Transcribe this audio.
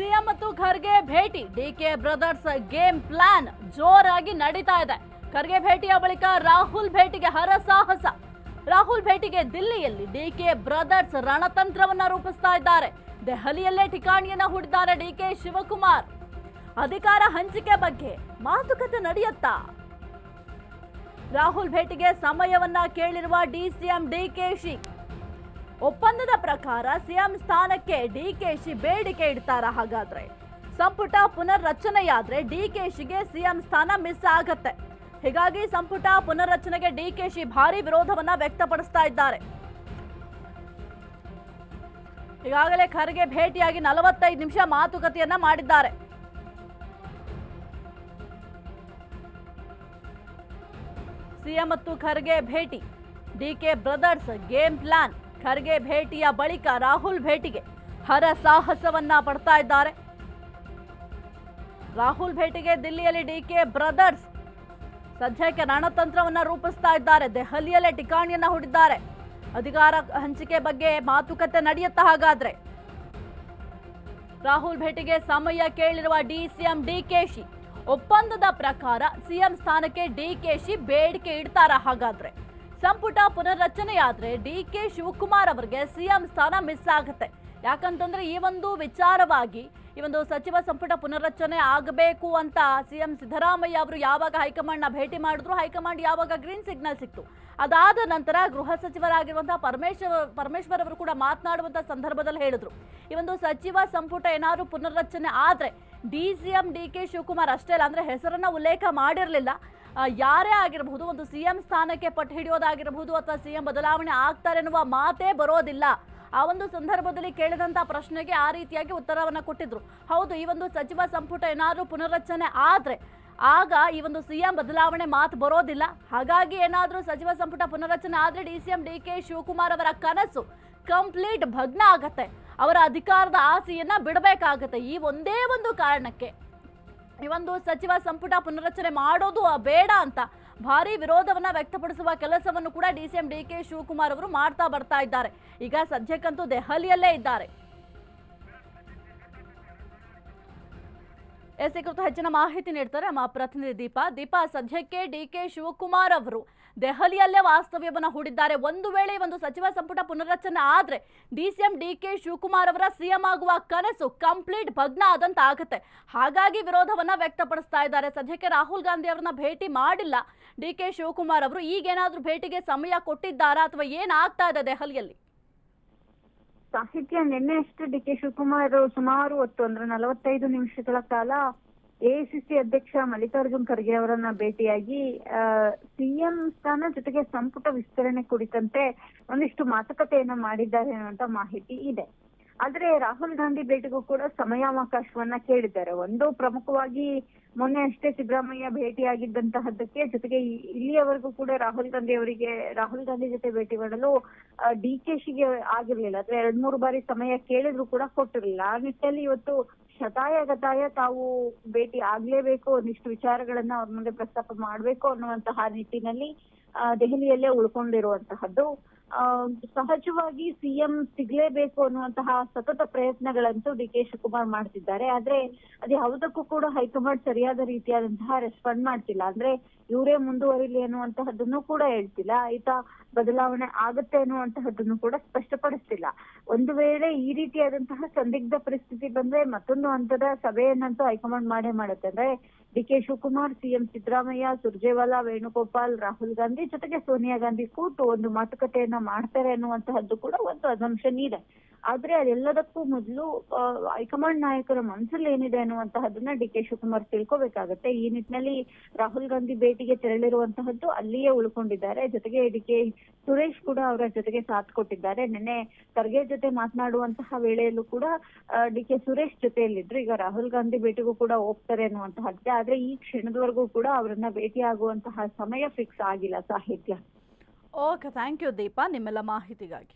CM ಮತ್ತು ಖರ್ಗೆ ಭೇಟಿ. DK brothers game plan ಜೋರಾಗಿ ನಡೀತಾ ಇದೆ. ಖರ್ಗೆ ಭೇಟಿಯ ಬಳಿಕ ರಾಹುಲ್ ಭೇಟಿಗೆ ಹರಸಾಹಸ ರಾಹುಲ್ ಭೇಟಿಗೆ ದಿಲ್ಲಿಯಲ್ಲಿ ಡಿಕೆ ಬ್ರದರ್ಸ್ ರಣತಂತ್ರವನ್ನ ರೂಪಿಸ್ತಾ ಇದ್ದಾರೆ. ದೆಹಲಿಯಲ್ಲೇ ಠಿಕಾಣಿಯನ್ನ ಡಿ ಡಿಕೆ ಶಿವಕುಮಾರ್. ಅಧಿಕಾರ ಹಂಚಿಕೆ ಬಗ್ಗೆ ಮಾತುಕತೆ ನಡೆಯುತ್ತಾ? ರಾಹುಲ್ ಭೇಟಿಗೆ ಸಮಯವನ್ನ ಕೇಳಿರುವ ಡಿಸಿಎಂ ಡಿಕೆಶಿ ಒಪ್ಪಂದದ ಪ್ರಕಾರ ಸಿಎಂ ಸ್ಥಾನಕ್ಕೆ ಡಿಕೆಶಿ ಬೇಡಿಕೆ ಇಡ್ತಾರ ಹಾಗಾದ್ರೆ? ಸಂಪುಟ ಪುನರ್ರಚನೆಯಾದ್ರೆ ಡಿಕೆಶಿಗೆ ಸಿಎಂ ಸ್ಥಾನ ಮಿಸ್ ಆಗತ್ತೆ. ಹೀಗಾಗಿ ಸಂಪುಟ ಪುನರ್ರಚನೆಗೆ ಡಿಕೆಶಿ ಭಾರಿ ವಿರೋಧವನ್ನ ವ್ಯಕ್ತಪಡಿಸ್ತಾ ಇದ್ದಾರೆ. ಈಗಾಗಲೇ ಖರ್ಗೆ ಭೇಟಿಯಾಗಿ ನಲವತ್ತೈದು ನಿಮಿಷ ಮಾತುಕತೆಯನ್ನ ಮಾಡಿದ್ದಾರೆ. ಸಿಎಂ ಮತ್ತು ಖರ್ಗೆ ಭೇಟಿ. DK brothers game plan. Kharge ಭೇಟಿಯ ಬಳಿಕ ರಾಹುಲ್ ಭೇಟಿಗೆ. ಹರ ಸಾಹಸವನ್ನ ಪಡ್ತಾ ಇದ್ದಾರೆ. ರಾಹುಲ್ ಭೇಟಿಗೆ ದಿಲ್ಲಿಯಲ್ಲಿ ಡಿಕೆ ಬ್ರದರ್ಸ್ ಸದ್ಯಕ್ಕೆ ರಣತಂತ್ರವನ್ನ ರೂಪಿಸ್ತಾ ಇದ್ದಾರೆ. ದೆಹಲಿಯಲ್ಲೇ ಠಿಕಾಣಿಯನ್ನು ಹೂಡಿದ್ದಾರೆ. ಅಧಿಕಾರ ಹಂಚಿಕೆ ಬಗ್ಗೆ ಮಾತುಕತೆ ನಡೆಯುತ್ತಾ ಹಾಗಾದ್ರೆ. ರಾಹುಲ್ ಭೇಟಿಗೆ ಸಮಯ ಕೇಳಿರುವ ಡಿ ಸಿಎಂ ಡಿ ಕೆಶಿ ಒಪ್ಪಂದದ ಪ್ರಕಾರ ಸಿಎಂ ಸ್ಥಾನಕ್ಕೆ ಡಿ ಕೆಶಿ ಬೇಡಿಕೆ ಇಡ್ತಾರ ಹಾಗಾದ್ರೆ? ಸಂಪುಟ ಪುನರ್ರಚನೆಯಾದ್ರೆ ಡಿಕೆ ಶಿವಕುಮಾರ್ ಅವರಿಗೆ ಸಿಎಂ ಸ್ಥಾನ ಮಿಸ್ ಆಗುತ್ತೆ. ಯಾಕಂತಂದ್ರೆ ಈ ಒಂದು ವಿಚಾರವಾಗಿ ಈ ಒಂದು ಸಚಿವ ಸಂಪುಟ ಪುನರ್ರಚನೆ ಆಗಬೇಕು ಅಂತ ಸಿಎಂ ಸಿದ್ದರಾಮಯ್ಯ ಅವರು ಯಾವಾಗ ಹೈಕಮಾಂಡ್ನ ಭೇಟಿ ಮಾಡಿದ್ರು, ಹೈಕಮಾಂಡ್ ಯಾವಾಗ ಗ್ರೀನ್ ಸಿಗ್ನಲ್ ಸಿಕ್ತು. ಅದಾದ ನಂತರ ಗೃಹ ಸಚಿವರಾಗಿರುವಂತಹ ಪರಮೇಶ್ವರ್ ಪರಮೇಶ್ವರ್ ಅವರು ಕೂಡ ಮಾತನಾಡುವಂತಹ ಸಂದರ್ಭದಲ್ಲಿ ಹೇಳಿದ್ರು. ಈ ಒಂದು ಸಚಿವ ಸಂಪುಟ ಏನಾದರೂ ಪುನರ್ರಚನೆ ಆದರೆ D C M, D K Shivakumar ಅಷ್ಟೇ ಅಲ್ಲ, ಅಂದರೆ ಹೆಸರನ್ನ ಉಲ್ಲೇಖ ಮಾಡಿರಲಿಲ್ಲ. ಯಾರೇ ಆಗಿರಬಹುದು, ಒಂದು ಸಿಎಂ ಸ್ಥಾನಕ್ಕೆ ಪಟ್ಟು ಹಿಡಿಯೋದಾಗಿರಬಹುದು ಅಥವಾ ಸಿಎಂ ಬದಲಾವಣೆ ಆಗ್ತಾರೆ ಎನ್ನುವ ಮಾತೇ ಬರೋದಿಲ್ಲ. ಆ ಒಂದು ಸಂದರ್ಭದಲ್ಲಿ ಕೇಳಿದಂತ ಪ್ರಶ್ನೆಗೆ ಆ ರೀತಿಯಾಗಿ ಉತ್ತರವನ್ನು ಕೊಟ್ಟಿದ್ರು. ಹೌದು, ಈ ಒಂದು ಸಚಿವ ಸಂಪುಟ ಏನಾದರೂ ಪುನರ್ರಚನೆ ಆದರೆ ಆಗ ಈ ಒಂದು ಸಿಎಂ ಬದಲಾವಣೆ ಮಾತು ಬರೋದಿಲ್ಲ. ಹಾಗಾಗಿ ಏನಾದರೂ ಸಚಿವ ಸಂಪುಟ ಪುನರ್ರಚನೆ ಆದರೆ D C M D K Shivakumar ಅವರ ಕನಸು ಕಂಪ್ಲೀಟ್ ಭಗ್ನ ಆಗತ್ತೆ. ಅವರ ಅಧಿಕಾರದ ಆಸೆಯನ್ನು ಬಿಡಬೇಕಾಗತ್ತೆ ಈ ಒಂದೇ ಒಂದು ಕಾರಣಕ್ಕೆ. ಈ ಒಂದು ಸಚಿವ ಸಂಪುಟ ಪುನರಚನೆ ಮಾಡೋದು ಬೇಡ ಅಂತ ಭಾರಿ ವಿರೋಧವನ್ನ ವ್ಯಕ್ತಪಡಿಸುವ ಕೆಲಸವನ್ನು ಕೂಡ D C M D K Shivakumar ಅವರು ಮಾಡ್ತಾ ಬರ್ತಾ ಇದ್ದಾರೆ. ಈಗ ಸದ್ಯಕ್ಕಂತೂ ದೆಹಲಿಯಲ್ಲೇ ಇದ್ದಾರೆ. ಎಸ್ ಈ ಕುರಿತು ಹೆಚ್ಚಿನ ಮಾಹಿತಿ ನೀಡ್ತಾರೆ ನಮ್ಮ ಪ್ರತಿನಿಧಿ ದೀಪ. ದೀಪಾ, ಸದ್ಯಕ್ಕೆ ಡಿ ಕೆ ಶಿವಕುಮಾರ್ ಅವರು ದೆಹಲಿಯಲ್ಲೇ ವಾಸ್ತವ್ಯವನ್ನು ಹೂಡಿದ್ದಾರೆ. ಒಂದು ವೇಳೆ ಒಂದು ಸಚಿವ ಸಂಪುಟ ಪುನರ್ರಚನೆ ಆದರೆ D C M D K Shivakumar ಅವರ ಸಿಎಂ ಆಗುವ ಕನಸು ಕಂಪ್ಲೀಟ್ ಭಗ್ನ ಆದಂತ ಆಗುತ್ತೆ. ಹಾಗಾಗಿ ವಿರೋಧವನ್ನ ವ್ಯಕ್ತಪಡಿಸ್ತಾ ಇದ್ದಾರೆ. ಸದ್ಯಕ್ಕೆ ರಾಹುಲ್ ಗಾಂಧಿ ಅವರನ್ನ ಭೇಟಿ ಮಾಡಿಲ್ಲ ಡಿ ಕೆ ಶಿವಕುಮಾರ್ ಅವರು. ಈಗೇನಾದ್ರೂ ಭೇಟಿಗೆ ಸಮಯ ಕೊಟ್ಟಿದ್ದಾರಾ ಅಥವಾ ಏನಾಗ್ತಾ ಇದೆ ದೆಹಲಿಯಲ್ಲಿ? ಸಾಹಿತ್ಯ ನಿನ್ನೆ ಅಷ್ಟೇ ಡಿ ಕೆ ಶಿವಕುಮಾರ್ ಸುಮಾರು ಹೊತ್ತು, ಅಂದ್ರೆ ನಲವತ್ತೈದು ನಿಮಿಷಗಳ ಕಾಲ ಎಐಸಿಸಿ ಅಧ್ಯಕ್ಷ ಮಲ್ಲಿಕಾರ್ಜುನ್ ಖರ್ಗೆ ಅವರನ್ನ ಭೇಟಿಯಾಗಿ ಸಿಎಂ ಸ್ಥಾನ ಜೊತೆಗೆ ಸಂಪುಟ ವಿಸ್ತರಣೆ ಕುರಿತಂತೆ ಒಂದಿಷ್ಟು ಮಾತುಕತೆಯನ್ನ ಮಾಡಿದ್ದಾರೆ ಅನ್ನುವಂತ ಮಾಹಿತಿ ಇದೆ. ಆದ್ರೆ ರಾಹುಲ್ ಗಾಂಧಿ ಭೇಟಿಗೂ ಕೂಡ ಸಮಯಾವಕಾಶವನ್ನ ಕೇಳಿದ್ದಾರೆ. ಒಂದು ಪ್ರಮುಖವಾಗಿ ಮೊನ್ನೆ ಅಷ್ಟೇ ಸಿದ್ದರಾಮಯ್ಯ ಭೇಟಿಯಾಗಿದ್ದಂತಹದ್ದಕ್ಕೆ ಜೊತೆಗೆ ಇಲ್ಲಿಯವರೆಗೂ ಕೂಡ ರಾಹುಲ್ ಗಾಂಧಿ ಅವರಿಗೆ, ರಾಹುಲ್ ಗಾಂಧಿ ಜೊತೆ ಭೇಟಿ ಮಾಡಲು ಡಿ ಕೆ ಶಿಗೆ ಆಗಿರ್ಲಿಲ್ಲ. ಅಂದ್ರೆ ಎರಡ್ ಮೂರು ಬಾರಿ ಸಮಯ ಕೇಳಿದ್ರು ಕೂಡ ಕೊಟ್ಟಿರ್ಲಿಲ್ಲ. ಆ ನಿಟ್ಟಿನಲ್ಲಿ ಇವತ್ತು ಶತಾಯ ಗತಾಯ ತಾವು ಭೇಟಿ ಆಗ್ಲೇಬೇಕು, ಒಂದಿಷ್ಟು ವಿಚಾರಗಳನ್ನ ಅವ್ರ ಮುಂದೆ ಪ್ರಸ್ತಾಪ ಮಾಡ್ಬೇಕು ಅನ್ನುವಂತಹ ನಿಟ್ಟಿನಲ್ಲಿ ದೆಹಲಿಯಲ್ಲೇ ಉಳ್ಕೊಂಡಿರುವಂತಹದ್ದು. ಸಹಜವಾಗಿ ಸಿಎಂ ಸಿಗ್ಲೇಬೇಕು ಅನ್ನುವಂತಹ ಸತತ ಪ್ರಯತ್ನಗಳಂತೂ ಡಿ ಕೆ ಶಿವಕುಮಾರ್ ಮಾಡ್ತಿದ್ದಾರೆ. ಆದ್ರೆ ಅದು ಯಾವುದಕ್ಕೂ ಕೂಡ ಹೈಕಮಾಂಡ್ ಸರಿಯಾದ ರೀತಿಯಾದಂತಹ ರೆಸ್ಪಾಂಡ್ ಮಾಡ್ತಿಲ್ಲ. ಅಂದ್ರೆ ಇವರೇ ಮುಂದುವರಿಲಿ ಅನ್ನುವಂತಹದ್ದನ್ನು ಕೂಡ ಹೇಳ್ತಿಲ್ಲ. ಈತ ಬದಲಾವಣೆ ಆಗುತ್ತೆ ಅನ್ನುವಂತಹದ್ದನ್ನು ಕೂಡ ಸ್ಪಷ್ಟಪಡಿಸ್ತಿಲ್ಲ. ಒಂದು ವೇಳೆ ಈ ರೀತಿಯಾದಂತಹ ಸಂದಿಗ್ಧ ಪರಿಸ್ಥಿತಿ ಬಂದ್ರೆ ಮತ್ತೊಂದು ಹಂತದ ಸಭೆಯನ್ನಂತೂ ಹೈಕಮಾಂಡ್ ಮಾಡೇ ಮಾಡುತ್ತೆ. ಅಂದ್ರೆ D K Shivakumar, CM Siddaramaiah, Surjewala, Venugopal, Rahul Gandhi ಜೊತೆಗೆ ಸೋನಿಯಾ ಗಾಂಧಿ ಕೂತು ಒಂದು ಮಾತುಕತೆಯನ್ನ ಮಾಡ್ತಾರೆ ಅನ್ನುವಂತಹದ್ದು ಕೂಡ ಒಂದು ಅಸಂಪ್ಷನ್ ಇದೆ. ಆದ್ರೆ ಅದೆಲ್ಲದಕ್ಕೂ ಮೊದಲು ಹೈಕಮಾಂಡ್ ನಾಯಕರ ಮನಸ್ಸಲ್ಲಿ ಏನಿದೆ ಅನ್ನುವಂತಹದನ್ನ ಡಿ ಕೆ ಶಿವಕುಮಾರ್ ತಿಳ್ಕೋಬೇಕಾಗತ್ತೆ. ಈ ನಿಟ್ಟಿನಲ್ಲಿ ರಾಹುಲ್ ಗಾಂಧಿ ಭೇಟಿಗೆ ತೆರಳಿರುವಂತಹದ್ದು ಅಲ್ಲಿಯೇ ಉಳ್ಕೊಂಡಿದ್ದಾರೆ. ಜೊತೆಗೆ ಡಿ ಕೆ ಸುರೇಶ್ ಕೂಡ ಅವರ ಜೊತೆಗೆ ಸಾಥ್ ಕೊಟ್ಟಿದ್ದಾರೆ. ನಿನ್ನೆ ಖರ್ಗೆ ಜೊತೆ ಮಾತನಾಡುವಂತಹ ವೇಳೆಯಲ್ಲೂ ಕೂಡ ಡಿ ಕೆ ಸುರೇಶ್ ಜೊತೆಯಲ್ಲಿದ್ರು. ಈಗ ರಾಹುಲ್ ಗಾಂಧಿ ಭೇಟಿಗೂ ಕೂಡ ಹೋಗ್ತಾರೆ ಅನ್ನುವಂತಹದ್ದೇ. ಆದ್ರೆ ಈ ಕ್ಷಣದವರೆಗೂ ಕೂಡ ಅವರನ್ನ ಭೇಟಿ ಆಗುವಂತಹ ಸಮಯ ಫಿಕ್ಸ್ ಆಗಿಲ್ಲ ಸಾಹಿತ್ಯ. ಓಕೆ ಥ್ಯಾಂಕ್ ಯು ದೀಪಾ ನಿಮ್ಮೆಲ್ಲ ಮಾಹಿತಿಗಾಗಿ.